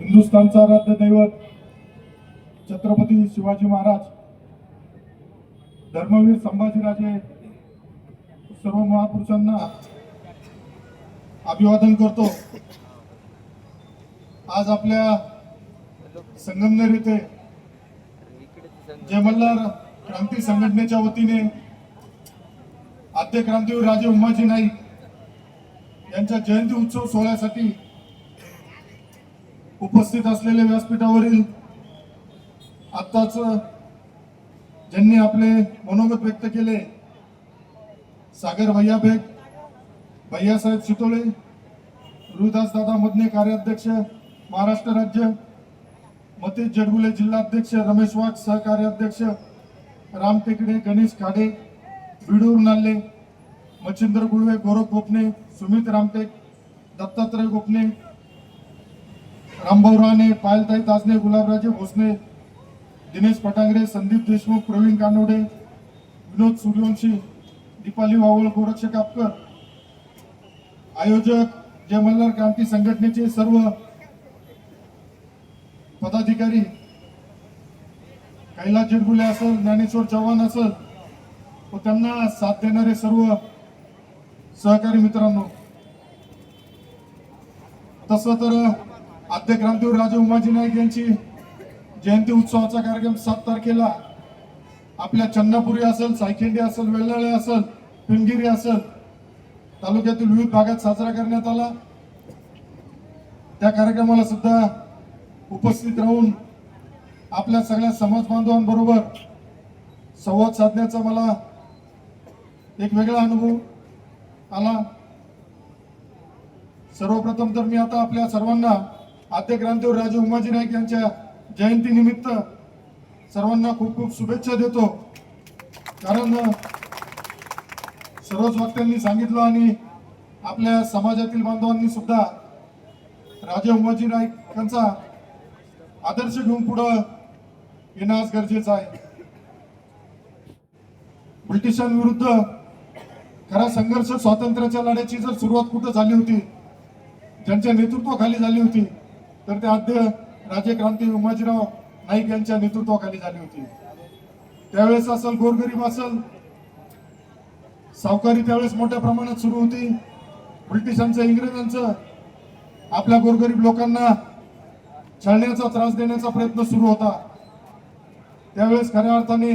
हिंदुस्थानचा आराध्य दैवत छत्रपती शिवाजी महाराज धर्मवीर संभाजीराजे सर्व महापुरुषांना अभिवादन करतो. आज आपल्या संगमनेर येथे जय मल्हार क्रांती संघटनेच्या वतीने आद्य क्रांतीवीर राजे उमाजी नाईक यांच्या जयंती उत्सव सोहळ्यासाठी उपस्थित असलेले व्यासपीठावरील आत्ताच ज्यांनी आपले मनोगत व्यक्त केले सागर भैया बेग भैयासाहेब शितोळे रुदास दादा मदने कार्याध्यक्ष महाराष्ट्र राज्य मतीश जडगुले जिल्हाध्यक्ष रमेश वाघ सहकार्याध्यक्ष राम टेकडे गणेश खाडे बिडूर नाल्ले मच्छिंद्र गुळवे गोरख गोपने सुमित रामटेक दत्तात्रय गोपणे रामभाऊ राणे पायलताई ताजने गुलाबराजे भोसने दिनेश पटांगरे संदीप देशमुख प्रवीण कानोडे विनोद सूर्यवंशी दीपाली वावळ गोरक्ष कापकर. आयोजक जय मल्हार क्रांती संघटनेचे सर्व पदाधिकारी कैलास जिरगुले असेल ज्ञानेश्वर चव्हाण असेल व त्यांना साथ देणारे सर्व सहकारी मित्रांनो तसं तर आद्य क्रांतीवर राजे उमाजी नाईक यांची जयंती उत्सवाचा कार्यक्रम सात तारखेला. आपल्या चन्नापुरी असेल सायखेंडी असेल वेल्लाळे असेल पिंगिरी असेल तालुक्यातील विविध भागात साजरा करण्यात आला. त्या कार्यक्रमाला सुद्धा उपस्थित राहून आपल्या सगळ्या समाज बांधवांबरोबर संवाद साधण्याचा मला एक वेगळा अनुभव आला. सर्वप्रथम तर मी आता आपल्या सर्वांना आद्य क्रांतीवर राजे उमाजी नाईक यांच्या जयंती निमित्त सर्वांना खूप खूप शुभेच्छा देतो. कारण सर्वच वक्त्यांनी सांगितलं आणि आपल्या समाजातील बांधवांनी सुद्धा राजे उमाजी नाईक यांचा आदर्श घेऊन पुढं येणं आज गरजेचं आहे. ब्रिटिशांविरुद्ध खरा संघर्ष स्वातंत्र्याच्या लढ्याची जर सुरुवात कुठं झाली होती ज्यांच्या नेतृत्वाखाली झाली होती तर ते आद्य राजे क्रांती उमाजीराव नाईक यांच्या नेतृत्वाखाली झाली होती. त्यावेळेस असल गोरगरीब असल सावकारी त्यावेळेस मोठ्या प्रमाणात सुरू होती. ब्रिटिशांचं इंग्रजांचं आपल्या गोरगरीब लोकांना छळण्याचा त्रास देण्याचा प्रयत्न सुरू होता. त्यावेळेस खऱ्या अर्थाने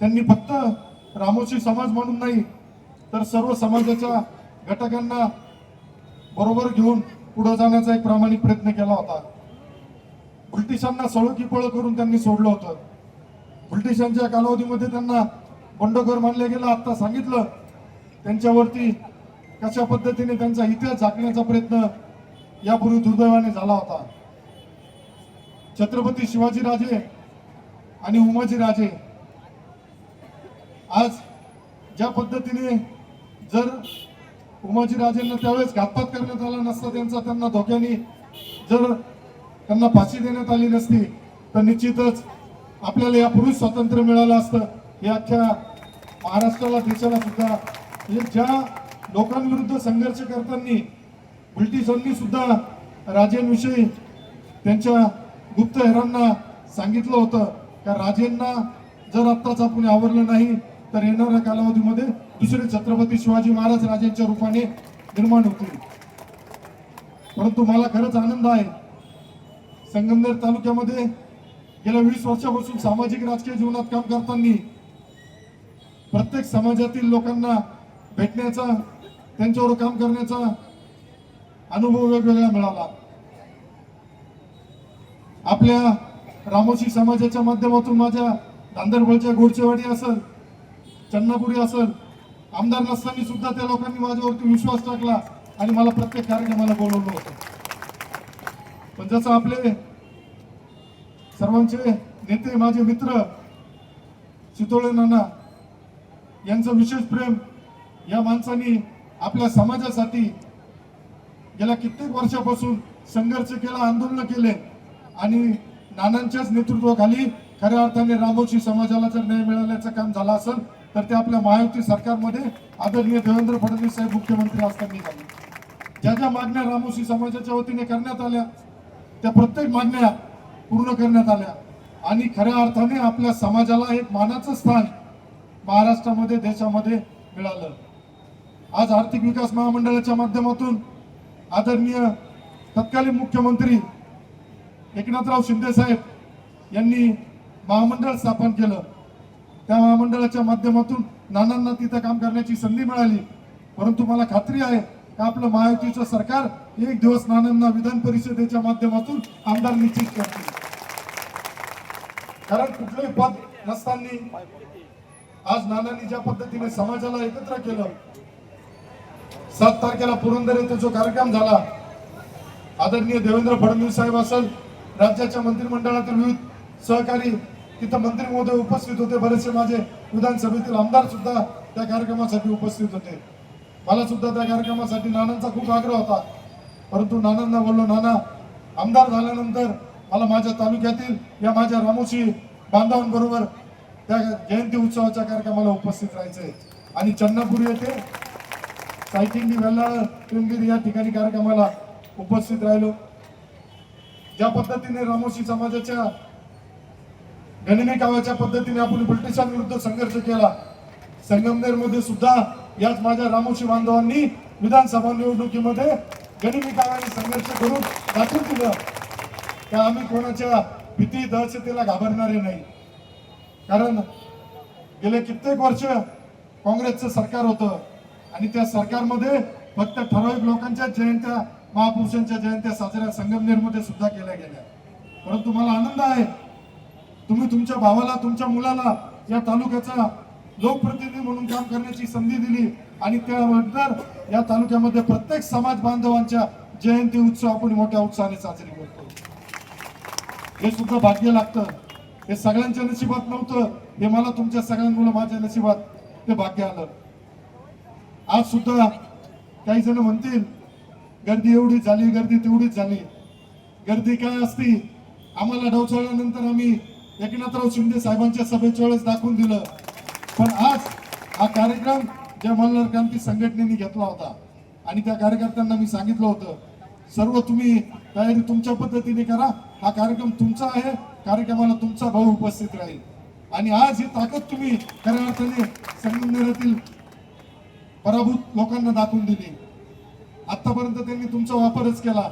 त्यांनी फक्त रामोशी समाज म्हणून नाही तर सर्व समाजाच्या घटकांना बरोबर घेऊन पुढे जाण्याचा एक प्रामाणिक प्रयत्न केला होता. ब्रिटिशांना सळोकी पळ करून त्यांनी सोडलं होतं. ब्रिटिशांच्या कालावधीमध्ये त्यांना बंडखोर मानले गेलं. आता सांगितलं त्यांच्यावरती कशा पद्धतीने त्यांचा इतिहास झाकण्याचा प्रयत्न यापूर्वी दुर्दैवाने झाला होता. छत्रपती शिवाजीराजे आणि उमाजी राजे आज ज्या पद्धतीने जर उमाजी राजेंना त्यावेळेस घातपात करण्यात आला नसता त्यांचा त्यांना धोक्याने जर त्यांना फाशी देण्यात आली नसती तर निश्चितच आपल्याला यापूर्वीच स्वातंत्र्य मिळालं असतं. हे अख्ख्या महाराष्ट्राला देशाला सुद्धा म्हणजे ज्या लोकांविरुद्ध संघर्ष करताना ब्रिटिशांनी सुद्धा राजेंविषयी त्यांच्या गुप्तहेरांना सांगितलं होतं. का राजेंना जर आत्ताच आपण आवरलं नाही तर येणाऱ्या कालावधीमध्ये दुसरे छत्रपती शिवाजी महाराज राजांच्या रूपाने निर्माण होतील परंतु मला खरंच आनंद आहे. संगमनेर तालुक्यामध्ये गेल्या वीस वर्षापासून सामाजिक राजकीय जीवनात काम करताना प्रत्येक समाजातील लोकांना भेटण्याचा त्यांच्यावर काम करण्याचा अनुभव वेगवेगळा मिळाला. आपल्या रामोशी समाजाच्या माध्यमातून माझ्या धांदरबळच्या गोडचेवाडी असेल चन्नापुरी असेल आमदार नसताना सुद्धा त्या लोकांनी माझ्यावरती विश्वास टाकला आणि मला प्रत्येक कार्यक्रमाला बोलवलं होतं. पण जसं आपले सर्वांचे नेते माझे मित्र चितोळे नाना यांचं विशेष प्रेम या माणसांनी आपल्या समाजासाठी गेल्या कित्येक वर्षापासून संघर्ष केला आंदोलन केले आणि नानांच्याच नेतृत्वाखाली खऱ्या अर्थाने रामोशी समाजाला जर न्याय मिळाल्याचं काम झालं असेल तर ते आपल्या महायुती सरकारमध्ये आदरणीय देवेंद्र फडणवीस साहेब मुख्यमंत्री असताना झाले ज्या ज्या मागण्या रामोशी समाजाच्या वतीने करण्यात आल्या त्या प्रत्येक मागण्या पूर्ण करण्यात आल्या. आणि खऱ्या अर्थाने आपल्या समाजाला एक मानाचं स्थान महाराष्ट्रामध्ये देशामध्ये मिळालं. आज आर्थिक विकास महामंडळाच्या माध्यमातून आदरणीय तत्कालीन मुख्यमंत्री एकनाथराव शिंदे साहेब यांनी महामंडळ स्थापन केलं. त्या महामंडळाच्या माध्यमातून नानांना तिथं काम करण्याची संधी मिळाली. परंतु मला खात्री आहे का आपलं महायुतीचं सरकार एक दिवस नानांना विधान परिषदेच्या माध्यमातून आमदार निश्चित करतील? कारण कुठलंही पद नसताना आज नानांनी ज्या पद्धतीने समाजाला एकत्र केलं सात तारखेला पुरंदर येथे जो कार्यक्रम झाला आदरणीय देवेंद्र फडणवीस साहेब असेल राज्याच्या मंत्रिमंडळातील विविध सहकारी तिथं मंत्री महोदय उपस्थित होते. बरेचसे माझे विधानसभेतील आमदार सुद्धा त्या कार्यक्रमासाठी उपस्थित होते. मला सुद्धा त्या कार्यक्रमासाठी नानांचा खूप आग्रह होता. परंतु नानांना बोललो नाना आमदार झाल्यानंतर मला माझ्या तालुक्यातील या माझ्या रामोशी बांधवांबरोबर त्या जयंती उत्सवाच्या कार्यक्रमाला उपस्थित राहायचंय. आणि चन्नापूर येथे सायटिंग वेल्लाळ या ठिकाणी कार्यक्रमाला उपस्थित राहिलो. ज्या पद्धतीने रामोशी समाजाच्या गणने गावाच्या पद्धतीने आपण ब्रिटिशांविरुद्ध संघर्ष केला. संगमनेरमध्ये सुद्धा याच माझ्या रामोशी बांधवांनी विधानसभा निवडणुकीमध्ये गणिमी गावाने संघर्ष करून दाखवून दिलं की आम्ही कोणाच्या भीती दहशतीला घाबरणारे नाही. कारण गेले कित्येक वर्ष काँग्रेसचं सरकार होतं आणि त्या सरकारमध्ये फक्त ठराविक लोकांच्या जयंत्या महापुरुषांच्या जयंत्या साजऱ्या संगमनेरमध्ये सुद्धा केल्या गेल्या. परंतु मला आनंद आहे तुम्ही तुमच्या भावाला तुमच्या मुलाला या तालुक्याचा लोकप्रतिनिधी म्हणून काम करण्याची संधी दिली आणि त्यानंतर या तालुक्यामध्ये प्रत्येक समाज बांधवांच्या जयंती उत्सव आपण मोठ्या उत्साहाने साजरी करतो. हे सुद्धा भाग्य लागतं. हे सगळ्यांच्या नशिबात नव्हतं. हे मला तुमच्या सगळ्यांमुळे माझ्या नशिबात ते भाग्य आलं. आज सुद्धा काही जण म्हणतील गर्दी एवढी झाली गर्दी तेवढीच झाली. गर्दी काय असती? आम्हाला डवचळल्यानंतर आम्ही एकनाथराव शिंदे साहेबांच्या सभेच्या वेळेस दाखवून दिलं. पण आज हा कार्यक्रम ज्या मल्हार क्रांती संघटनेने घेतला होता. आणि त्या कार्यकर्त्यांना मी सांगितलं होतं सर्व तुम्ही तयारी तुमच्या पद्धतीने करा. हा कार्यक्रम तुमचा आहे. कार्यक्रमाला तुमचा भाऊ उपस्थित राहील. आणि आज ही ताकद तुम्ही खऱ्या अर्थाने संगमनेरातील पराभूत लोकांना दाखवून दिली. आतापर्यंत त्यांनी तुमचा वापरच केला.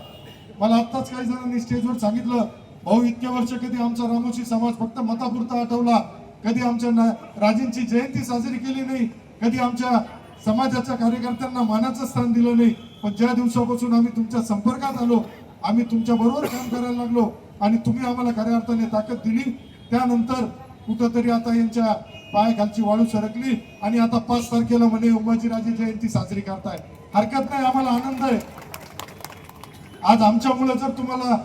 मला आत्ताच काही जणांनी स्टेजवर सांगितलं भाऊ इतके वर्ष कधी आमचा रामोशी समाज फक्त मतापुरता आठवला कधी आमच्या राजेंची जयंती साजरी केली नाही कधी आमच्या समाजाच्या कार्यकर्त्यांना मानाचं स्थान दिलं नाही. पण ज्या दिवसापासून आम्ही तुमच्या संपर्कात आलो आम्ही तुमच्या बरोबर काम करायला लागलो आणि तुम्ही आम्हाला खऱ्या अर्थाने ताकद दिली त्यानंतर कुठंतरी आता यांच्या पायाखालची वाळू सरकली आणि आता पाच तारखेला म्हणे उमाजीराजे जयंती साजरी करताय. हरकत नाही आम्हाला आनंद आहे. आज आमच्यामुळे जर तुम्हाला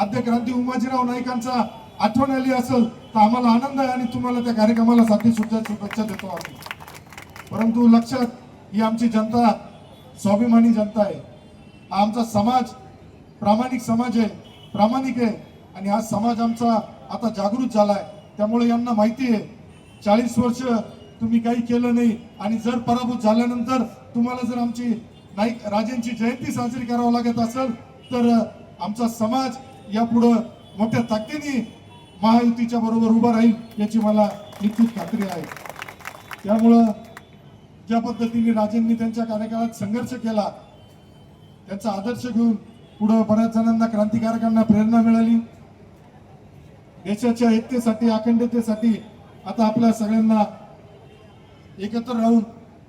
आद्य क्रांती उमाजीराव नाईकांचा आठवण आली असेल तर आम्हाला आनंद आहे आणि तुम्हाला त्या कार्यक्रमाला साठी सुद्धा शुभेच्छा देतो आम्ही. परंतु लक्षात ही आमची जनता स्वाभिमानी जनता आहे. हा आमचा समाज प्रामाणिक समाज आहे प्रामाणिक आहे आणि हा समाज आमचा आता जागृत झालाय. त्यामुळे यांना माहिती आहे चाळीस वर्ष तुम्ही काही केलं नाही आणि जर पराभूत झाल्यानंतर तुम्हाला जर आमची नाईक राजेंची जयंती साजरी करावं लागत असेल तर आमचा समाज यापुढं मोठ्या ताकदीने महायुतीच्या बरोबर उभा राहील याची मला निश्चित खात्री आहे. त्यामुळं ज्या पद्धतीने राजेंनी त्यांच्या कार्यकाळात संघर्ष केला त्यांचा आदर्श घेऊन पुढं बऱ्याच जणांना क्रांतिकारकांना प्रेरणा मिळाली. देशाच्या एकतेसाठी अखंडतेसाठी आता आपल्या सगळ्यांना एकत्र राहून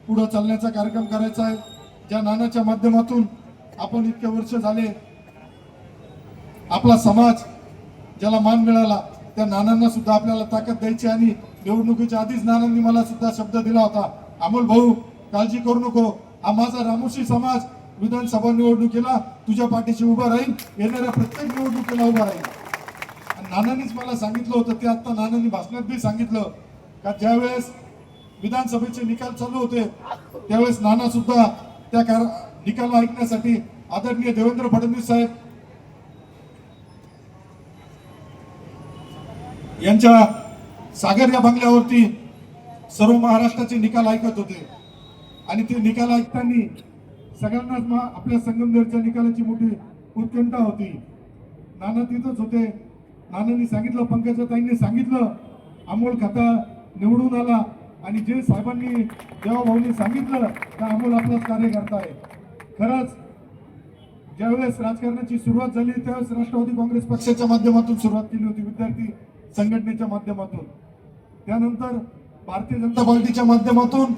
पुढं चालण्याचा कार्यक्रम करायचा आहे. ज्या नानाच्या माध्यमातून आपण इतके वर्ष झाले आपला समाज ज्याला मान मिळाला त्या नानांना सुद्धा आपल्याला ताकद द्यायची आणि निवडणुकीच्या आधीच नानांनी मला सुद्धा शब्द दिला होता अमोल भाऊ काळजी करू नको. हा माझा रामोशी समाज विधानसभा निवडणुकीला तुझ्या पाठीशी उभा राहील. येणाऱ्या प्रत्येक निवडणुकीला उभा राहील. नानांनीच मला सांगितलं होतं ते आता नानांनी भाषणात बी सांगितलं का ज्यावेळेस विधानसभेचे निकाल चालू होते त्यावेळेस नाना सुद्धा त्या कार निकाल ऐकण्यासाठी आदरणीय देवेंद्र फडणवीस साहेब यांच्या सागर या बंगल्यावरती सर्व महाराष्ट्राचे निकाल ऐकत होते. आणि ते निकाल ऐकताना सगळ्यांनाच मग आपल्या संगमनेरच्या निकालाची मोठी उत्कंठा होती. नाना तिथंच होते. नानांनी सांगितलं पंकजा ताईंनी सांगितलं अमोल खाता निवडून आला. आणि जे साहेबांनी देवाभाऊनी सांगितलं तर अमोल आपलाच कार्यकर्ता आहे. खरंच ज्यावेळेस राजकारणाची सुरुवात झाली त्यावेळेस राष्ट्रवादी काँग्रेस पक्षाच्या माध्यमातून सुरुवात केली होती. विद्यार्थी संघटनेच्या माध्यमातून. त्यानंतर भारतीय जनता पार्टीच्या माध्यमातून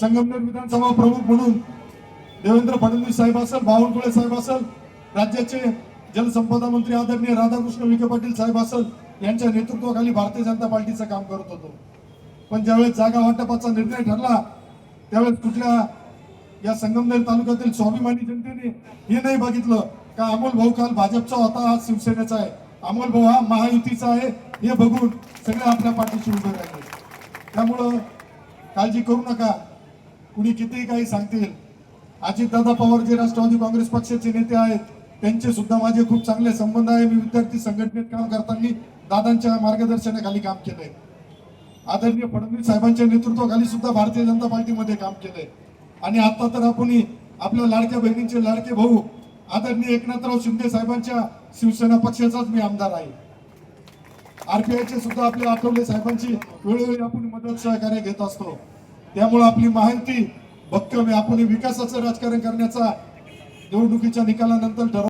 संगमनेर विधानसभा प्रमुख म्हणून देवेंद्र फडणवीस साहेब असेल बावनकुळे साहेब असेल राज्याचे जलसंपदा मंत्री आदरणीय राधाकृष्ण विखे पाटील साहेब असेल यांच्या नेतृत्वाखाली भारतीय जनता पार्टीचं काम करत होतो. पण ज्यावेळेस जागा वाटपाचा निर्णय ठरला त्यावेळेस कुठल्या या संगमनेर तालुक्यातील स्वाभिमानी जनतेने हे नाही बघितलं का अमोल भाऊ काल भाजपचा होता आज शिवसेनेचा आहे. अमोल भाऊ हा महायुतीचा आहे. हे बघून सगळे आपल्या पाठीशी उभे राहिले. त्यामुळं काळजी करू नका. कुणी कितीही काही सांगतील. अजितदादा पवार जे राष्ट्रवादी काँग्रेस पक्षाचे नेते आहेत त्यांचे सुद्धा माझे खूप चांगले संबंध आहे. मी विद्यार्थी संघटनेत काम करताना दादांच्या मार्गदर्शनाखाली काम केलंय. आदरणीय फडणवीस साहेबांच्या नेतृत्वाखाली सुद्धा भारतीय जनता पार्टीमध्ये काम केलंय. आणि आता तर आपण आपल्या लाडक्या बहिणींचे लाडके भाऊ आदरणीय एकनाथराव शिंदे साहेबांच्या शिवसेना पक्षाचाच मी आमदार आहे. आरपीआयचे सुद्धा आपले आठवले साहेबांची वेळोवेळी आपण मदत सहकार्य घेत असतो. त्यामुळे आपली माहिती भक्कम आहे. आपण विकासाचं राजकारण करण्याचा निवडणुकीच्या निकालानंतर ठरव